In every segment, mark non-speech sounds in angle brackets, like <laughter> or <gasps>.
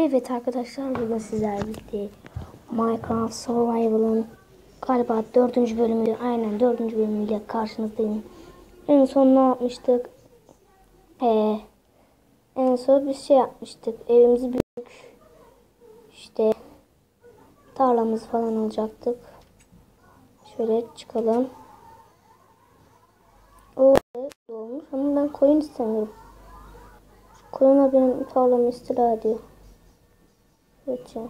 Evet arkadaşlar bugün sizlerle birlikte Minecraft Survival'ın galiba dördüncü bölümü aynen dördüncü bölümüyle karşınızdayım. En son ne yapmıştık? Ee, en son bir şey yapmıştık. Evimizi büyük işte tarlamız falan alacaktık. Şöyle çıkalım. O olmuş ama ben koyun istemiyorum. Koyuna benim tarlamı istila ediyor. Çal.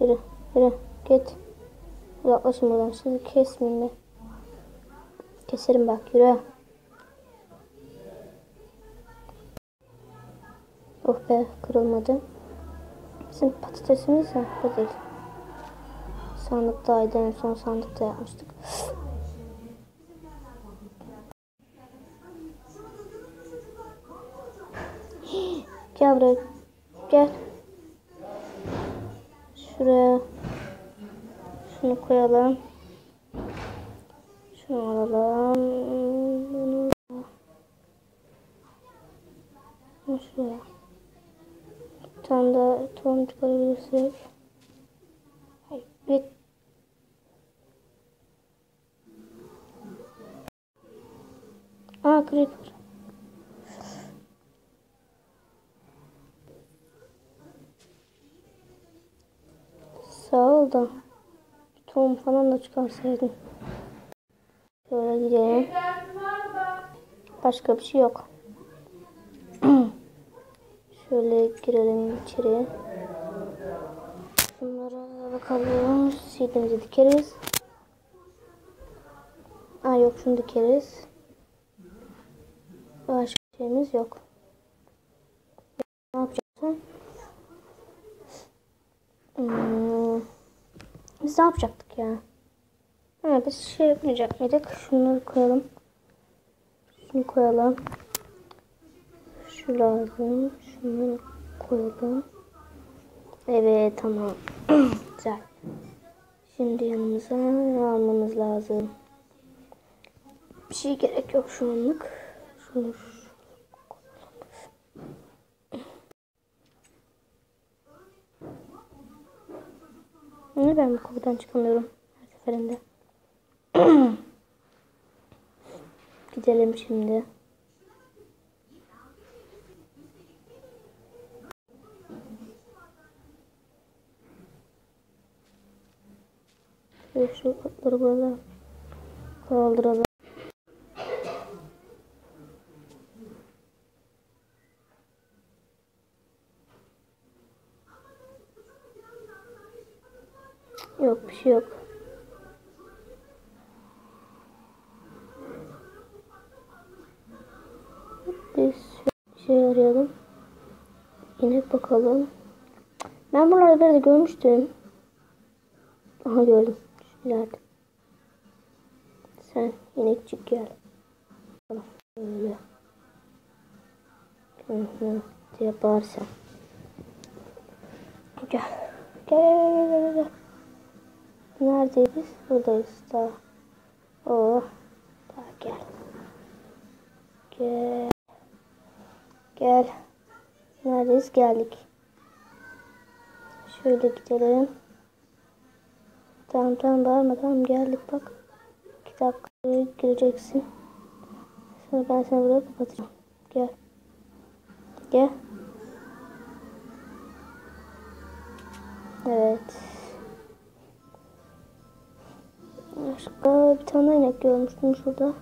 Yürü, yürü, git. Uzaklaşın buradan. Sizi kesmeyeyim de. Keserim bak, yürü. Oh be, kırılmadı. Bizim patatesimiz ya, bu değil. Sandıktaydı, en son sandıkta yapmıştık. <gasps> Gel buraya. Gel. Şuraya. Şunu koyalım. Şunu alalım. Bunu. Şuraya. Bir tane daha tohum çıkarabilirsek. Bir. Aa creeper. Ol da tohum falan da çıkarsaydın. Şöyle gidelim. Başka bir şey yok. <clears throat> Şöyle girelim içeri. Şunlara bakalım. Seedimizi dikeriz. Aa yok şunu dikeriz. Başka şeyimiz yok. Ne yapacaksın? Hmm. Biz ne yapacaktık ya? Ha, biz şey yapmayacak mıydık? Şunları koyalım. Şunu koyalım. Şu lazım. Şunları koyalım. Evet tamam. <clears throat> Güzel. Şimdi yanımıza almamız lazım? Bir şey gerek yok şu anlık. Şunu Niye ben bu kapıdan çıkamıyorum her seferinde? <clears throat> Gidelim şimdi. Şu atları böyle kaldıralım. Yok bir şey yok. Biz şey arayalım. İnek bakalım. Ben buralarda bir yerde görmüştüm. Aha gördüm. Şurada. Sen inekçik gel. Böyle. Hı hı. Yaparsan. Gel. Gel gel gel gel. gel. Neredeyiz? Buradayız daha. Oh. Daha gel. Gel. Gel. Neredeyiz? Geldik. Şöyle gidelim. Tamam tamam bağırma tamam geldik bak. İki dakikaya gireceksin. Sonra ben seni buraya kapatacağım. Gel. Gel. Evet. Başka bir tane inek görmüştüm şurada.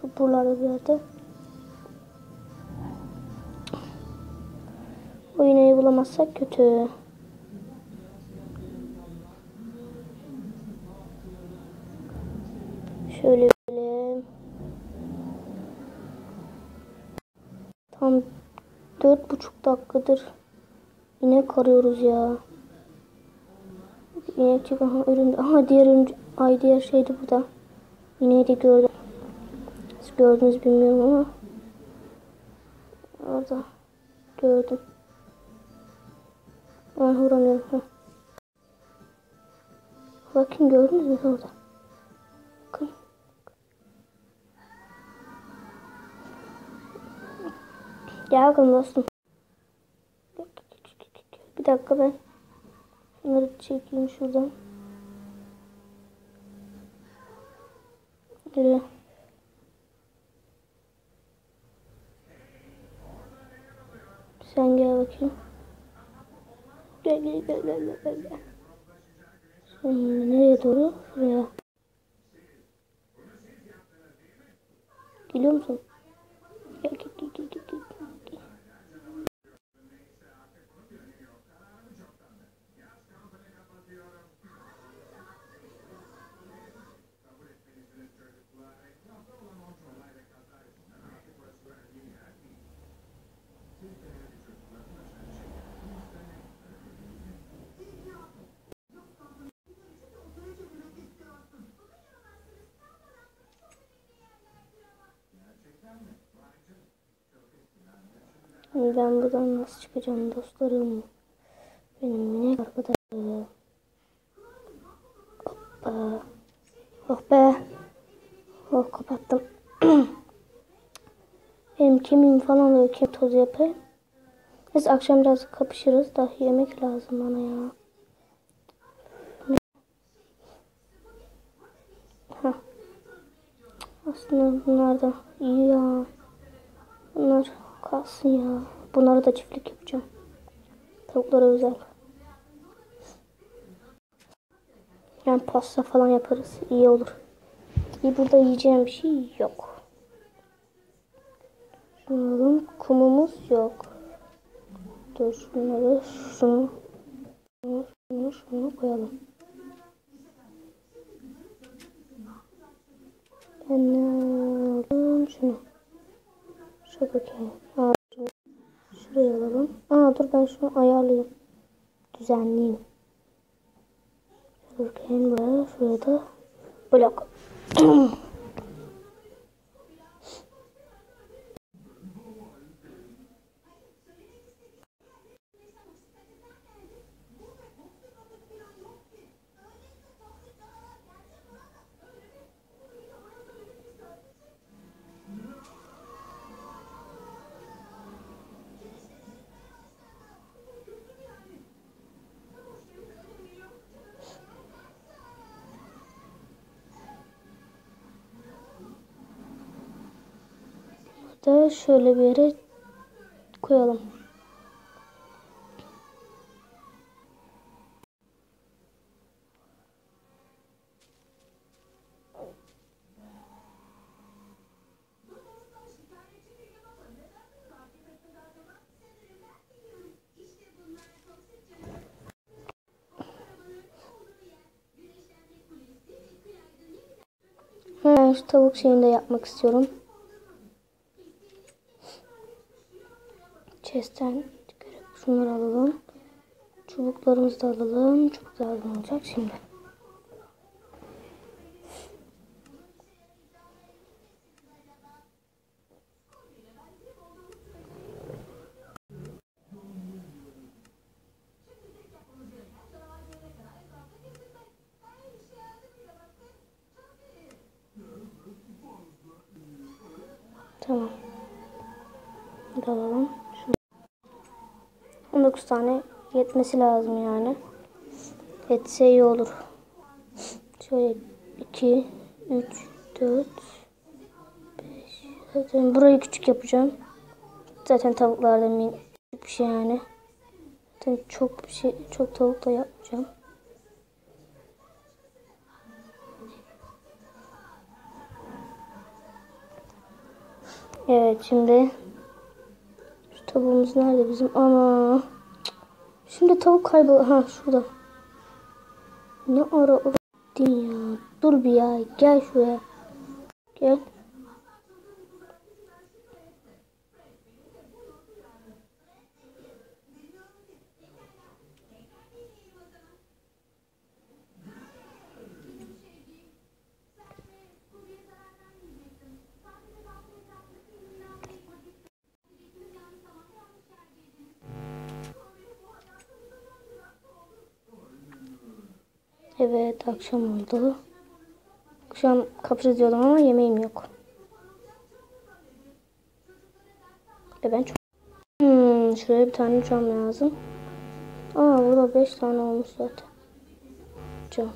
Şu buralarda bir yerde. O ineği bulamazsak kötü. Şöyle böyle. Tam dört buçuk dakikadır inek arıyoruz ya. İnek çık aha ürün. Aha diğer ürün. Ay diğer şeydi bu da. İneği de gördüm. Siz gördünüz bilmiyorum ama. Orada. Gördüm. Ben vuramıyorum. Bakın gördünüz mü orada? Bakın. Gel bakalım dostum. Bak. dakika ben bunları çekeyim şuradan. Yürü. Sen gel bakayım. Gel gel gel gel gel gel. Şimdi nereye doğru? Şuraya. Geliyor musun? Gel gel gel gel gel. gel. gel. Ben buradan nasıl çıkacağım dostlarım? Benim minik arkadaşlarım. Hoppa. Oh be. Oh kapattım. <clears throat> Benim kemiğim falan da kemik tozu yapayım. Biz akşam biraz kapışırız da yemek lazım bana ya. Hah. Aslında bunlar da iyi ya. Kalsın ya. Bunları da çiftlik yapacağım. Tavuklara özel. Yani pasta falan yaparız. İyi olur. İyi burada yiyeceğim bir şey yok. Bunların kumumuz yok. Dur şunları şunu şunu şunu, şunu koyalım. Ben ne aldım? Şunu. Şuradaki. Şunu şuraya alalım. Aa dur ben şunu ayarlayayım. Düzenleyeyim. Şuradaki buraya. Şuraya da blok. <clears throat> da şöyle bir yere koyalım. Hemen şu tavuk şeyini de yapmak istiyorum. chest'ten çıkarıp şunları alalım. Çubuklarımızı da alalım. Çubuk lazım olacak şimdi. Tamam. Dalalım. 9 tane yetmesi lazım yani. Yetse iyi olur. Şöyle 2, 3, 4, 5. Zaten burayı küçük yapacağım. Zaten tavuklardan minik bir şey yani. Zaten çok bir şey, çok tavuk da yapmayacağım. Evet şimdi şu tavuğumuz nerede bizim? Ana. Şimdi tavuk kaybol. Ha şurada. Ne ara gittin ya? Dur bir ya. Gel şuraya. Gel. Evet akşam oldu. Akşam kapris diyordum ama yemeğim yok. Ve ben çok... Hmm, şuraya bir tane cam lazım. Aa burada 5 tane olmuş zaten. Cam.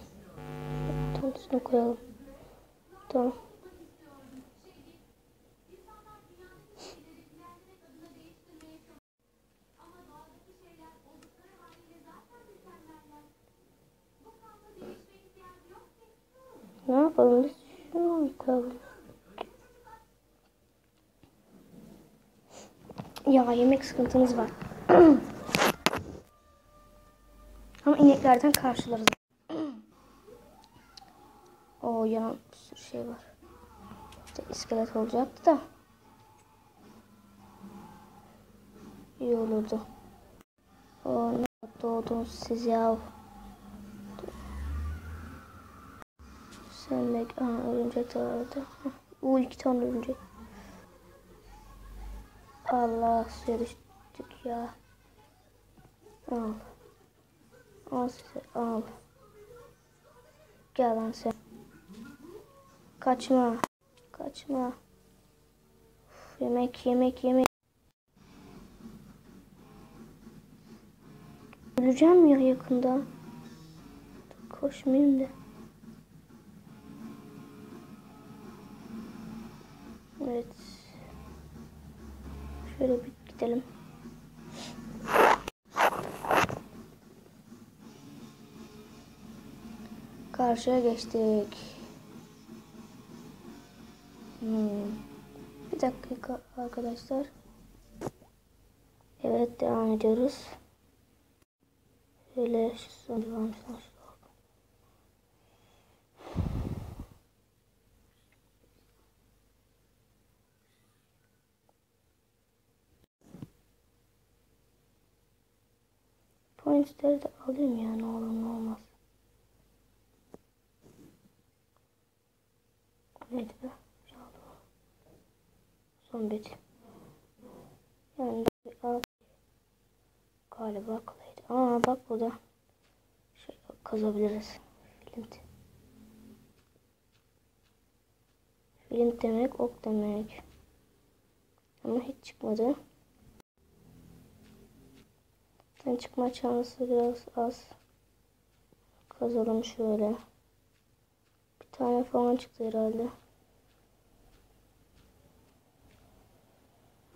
Tanesini koyalım. Tamam. Yapalım biz? Şunu koyalım? Ya yemek sıkıntımız var. Ama ineklerden karşılarız. o yanan bir sürü şey var. İşte iskelet olacaktı da. İyi olurdu. O ne doğdunuz siz ya. Sevmek. Aha örümcek de vardı. Bu iki tane örümcek. Allah suya ya. Al. Al size al. Gel lan sen. Kaçma. Kaçma. Uf, yemek yemek yemek. Öleceğim ya yakında. Koşmayayım da. Evet. Şöyle bir gidelim. Karşıya geçtik. Hmm. Bir dakika arkadaşlar. Evet devam ediyoruz. Şöyle şu son varmışlar. Pointleri de alayım ya ne olur ne olmaz. Neydi be? Son bit. Yani. Galiba kolaydı. Aa bak burada. Şey kazabiliriz. Flint. Flint demek ok demek. Ama hiç çıkmadı. Sen çıkma şansı biraz az. Kazalım şöyle. Bir tane falan çıktı herhalde.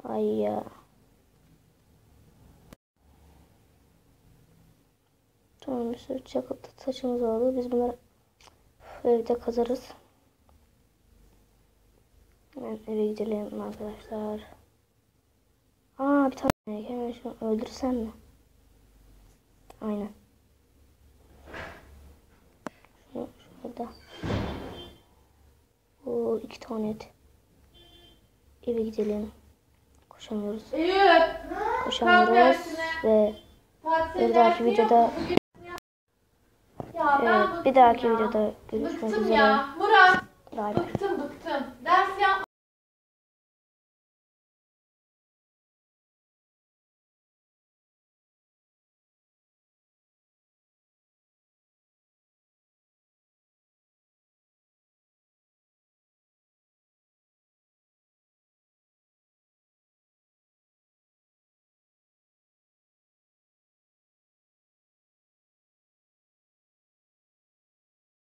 Ay ya. Tamam bir sürü çakıl taşımız oldu. Biz bunları evde kazarız. Hemen eve gidelim arkadaşlar. Aa bir tane hemen şunu öldürsem mi? Aynen. Şunu şurada. O iki tane et. Eve gidelim. Koşamıyoruz. Koşamıyoruz ve bir dahaki videoda evet, bir dahaki videoda görüşmek bıktım üzere. ya. Murat. Bye. Bıktım